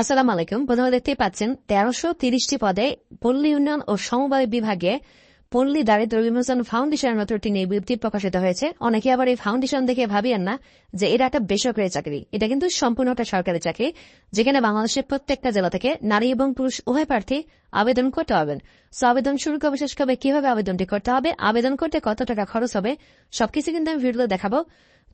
আসসালামু আলাইকুম। প্রথমে দেখতেই পাচ্ছেন, তেরোশো তিরিশটি পদে পল্লী উন্নয়ন ও সমবায় বিভাগে পল্লী দারিদ্র বিমোচন ফাউন্ডেশনের মতো একটি বিজ্ঞপ্তি প্রকাশিত হয়েছে। অনেকে আবার এই ফাউন্ডেশন দেখে ভাবিয়েন না যে এটা একটা বেসরকারি চাকরি। এটা কিন্তু সম্পূর্ণ একটা সরকারি চাকরি, যেখানে বাংলাদেশের প্রত্যেকটা জেলা থেকে নারী এবং পুরুষ উভয় প্রার্থী আবেদন করতে হবেন সো আবেদন শুরু করবে শেষ করবে কীভাবে আবেদনটি করতে হবে, আবেদন করতে কত টাকা খরচ হবে, সবকিছু কিন্তু আমি ভিডিওতে দেখাবো।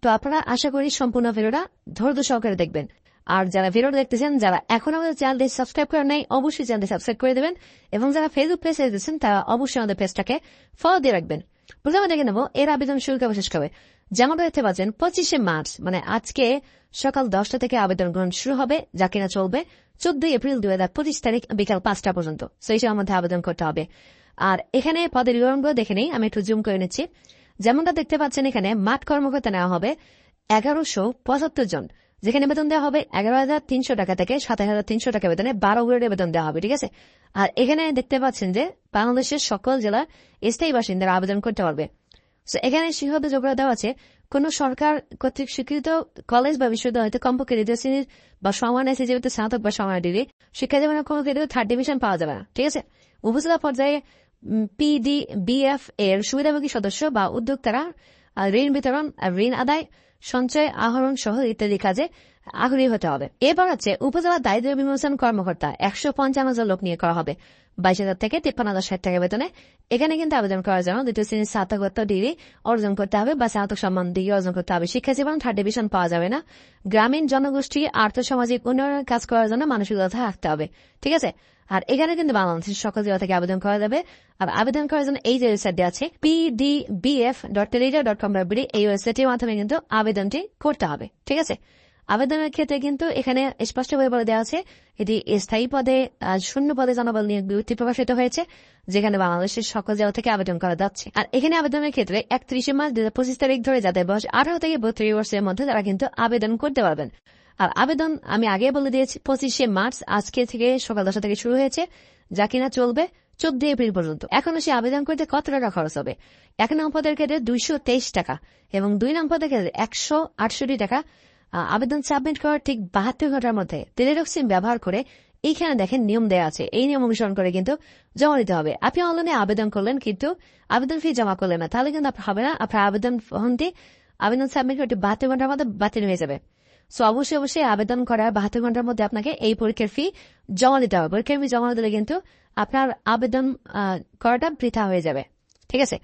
তো আপনারা আশা করি সম্পূর্ণ ভিডিওটা ধৈর্য সহকারে দেখবেন। আর যারা ভিডিও দেখতেছেন, যারা এখন আমাদের চ্যানেলটি সাবস্ক্রাইব করেন নাই, অবশ্যই চ্যানেলটি সাবস্ক্রাইব করে দেবেন। এবং যারা ফেসবুক পেজে দিচ্ছেন তারা অবশ্যই আমাদের পেজটাকে ফলো দিয়ে রাখবেন। প্রথমে দেখে নেব, এর আবেদন শুরু কবে, শেষ কবে? যেমন দেখতে পাচ্ছেন পঁচিশে মার্চ মানে আজকে সকাল দশটা থেকে আবেদন গ্রহণ শুরু হবে, যা কিনা চলবে চোদ্দই এপ্রিল দুই হাজার পঁচিশ তারিখ, বিকাল পাঁচটা পর্যন্ত। সেই সময়ের মধ্যে আবেদন করতে হবে। আর এখানে পদের বিবরণগুলো দেখে নেই, আমি একটু জুম করে নিচ্ছি। যেমনটা দেখতে পাচ্ছেন এখানে, মাঠ কর্মকর্তা নেওয়া হবে এগারোশো পঁচাত্তর জন। যেখানে বেতন দেওয়া হবে এগারো হাজার তিনশো টাকা থেকে সাতাশ হাজার তিনশো টাকা বেতনে বারো গ্রেডে বেতন দেওয়া হবে, ঠিক আছে? আর এখানে দেখতে পাচ্ছেন যে বাংলাদেশের সকল জেলার স্থায়ী বাসিন্দারা আবেদন করতে পারবে। এখানে শিক্ষকদের যোগ্যতা দেওয়া আছে, কোন সরকার কর্তৃক স্বীকৃত কলেজ বা বিশ্ববিদ্যালয়তে কমপক্ষে দ্বিতীয় শ্রেণির বা সমান এসে যেহেতু স্নাতক বা সমান ডিগ্রি, শিক্ষা জীবনের কোনো ক্ষেত্রে থার্ড ডিভিশন পাওয়া যাবে না, ঠিক আছে? উপজেলা পর্যায়ে পিডি বিএফ এর সুবিধাভোগী সদস্য বা উদ্যোক্তারা ঋণ বিতরণ ঋণ আদায় সঞ্চয়, আহরণ সহ ইত্যাদি কাজে আগ্রহী হতে হবে। এবার আছে উপজেলা দারিদ্র বিমোচন কর্মকর্তা একশো পঞ্চান্ন হাজার লোক নিয়ে করা হবে। বাইশ হাজার থেকে তিপ্পান্ন হাজার ষাট টাকা বেতনে এখানে কিন্তু আবেদন করার জন্য দ্বিতীয় শ্রেণির স্নাতকোত্তর ডিগ্রি অর্জন করতে হবে বা স্নাতক সম্মান ডিগ্রি অর্জন করতে হবে। শিক্ষা জীবন, থার্ড ডিভিশন পাওয়া যাবে না। গ্রামীণ জনগোষ্ঠী, আর্থসামাজিক উন্নয়নের কাজ করার জন্য মানসিকতা রাখতে হবে। ঠিক আছে? আর এখানে কিন্তু বাংলাদেশের সকল জেলা থেকে আবেদন করা যাবে। আর আবেদন করার জন্য এই যে ওয়েবসাইটটি আছে পিডিবিএফ ডট টেলিডা ডট কম ডট এই ওয়েবসাইটের মাধ্যমে কিন্তু আবেদনটি করতে হবে, ঠিক আছে? আবেদনের ক্ষেত্রে কিন্তু এখানে স্পষ্টভাবে বলে দেওয়া আছে, এটি স্থায়ী পদে শূন্য পদে জনবল নিয়োগ বিজ্ঞপ্তি প্রকাশিত হয়েছে, যেখানে বাংলাদেশের সকল জেলা থেকে আবেদন করা যাচ্ছে। আর এখানে আবেদনের ক্ষেত্রে একত্রিশে মার্চ দু তারিখ ধরে যাদের বয়স আঠারো থেকে বত্রিশ বছরের মধ্যে তারা কিন্তু আবেদন করতে পারবেন। আর আবেদন আমি আগে বলে দিয়েছি, পঁচিশে মার্চ আজকে থেকে সকাল দশটা থেকে শুরু হয়েছে, যা কিনা চলবে চোদ্দ এপ্রিল পর্যন্ত। এখন সে আবেদন করতে কত টাকা খরচ হবে? এক নম্বর পদের ক্ষেত্রে দুইশো তেইশ টাকা এবং দুই নম্বর পদের ক্ষেত্রে একশো আটষট্টি টাকা। আবেদন সাবমিট করার ঠিক বাহাত্তর ঘণ্টার মধ্যে টেলিরক্সিম ব্যবহার করে এইখানে দেখেন নিয়ম দেওয়া আছে। এই নিয়ম অনুসরণ করে কিন্তু জমা দিতে হবে। আপনি অনলাইনে আবেদন করলেন কিন্তু আবেদন ফি জমা করলেন না, তাহলে কিন্তু হবে না। আপনার আবেদন ফর্মটি, আবেদন সাবমিট করে বাহাত্তর ঘণ্টার মধ্যে বাতিল হয়ে যাবে। সো অবশ্যই অবশ্যই আবেদন করার বাহাত্তর ঘণ্টার মধ্যে আপনাকে এই পরীক্ষার ফি জমা দিতে হবে। পরীক্ষার ফি জমা দিলে কিন্তু আপনার আবেদন করাটা বৃথা হয়ে যাবে। ঠিক আছে?